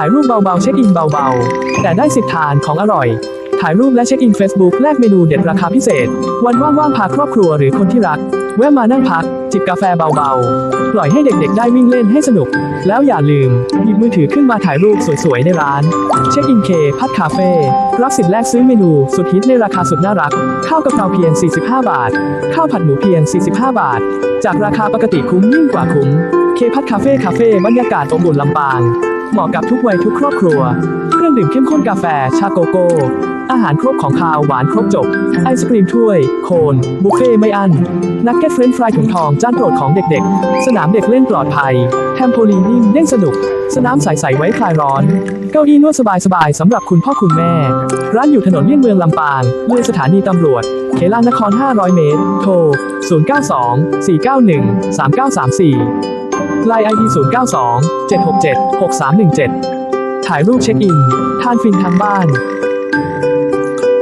ถ่ายรูปเบาๆ เช็คอินเบาๆ แต่ได้สิบทานของอร่อย ถ่ายรูปและเช็คอิน Facebook แลกเมนูเด็ดราคาพิเศษ วันว่างๆ พาครอบครัวหรือคนที่รัก แวะมานั่งพัก จิบกาแฟเบาๆ ปล่อยให้เด็กๆ ได้วิ่งเล่นให้สนุก แล้วอย่าลืม หยิบมือถือขึ้นมาถ่ายรูปสวยๆ ในร้าน เช็คอินเค พัดคาเฟ่รับสิทธิ์แลกซื้อเมนู สุดฮิตในราคาสุดน่ารัก ข้าวกะเพราเพียง 45 บาท ข้าวผัดหมูเพียง 45 บาท จากราคาปกติคุ้มยิ่งกว่าคุ้ม เคพัดคาเฟ่คาเฟ่บรรยากาศอบอุ่นลำปาง เหมาะกับทุกวัยทุกครอบครัว เครื่องดื่มเข้มข้นกาแฟชาโกโก้ อาหารครบของคาวหวานครบจบ ไอศครีมถ้วย โคน บุฟเฟ่ไม่อั้น นักเก็ตเฟรนฟรายถุงทองจานโปรดของเด็กๆ สนามเด็กเล่นปลอดภัย แทมโพลีนนิ่มเล่นสนุก สนามใสๆไว้คลายร้อน เก้าอี้นวดสบายๆสำหรับคุณพ่อคุณแม่ ร้านอยู่ถนนเลี่ยงเมืองลำปางเลยสถานีตำรวจ เขลางนคร 500 เมตร โทร 092 491 3934ไลน์ ID 092 767 6317 ถ่ายรูปเช็คอิน ทานฟินทางบ้าน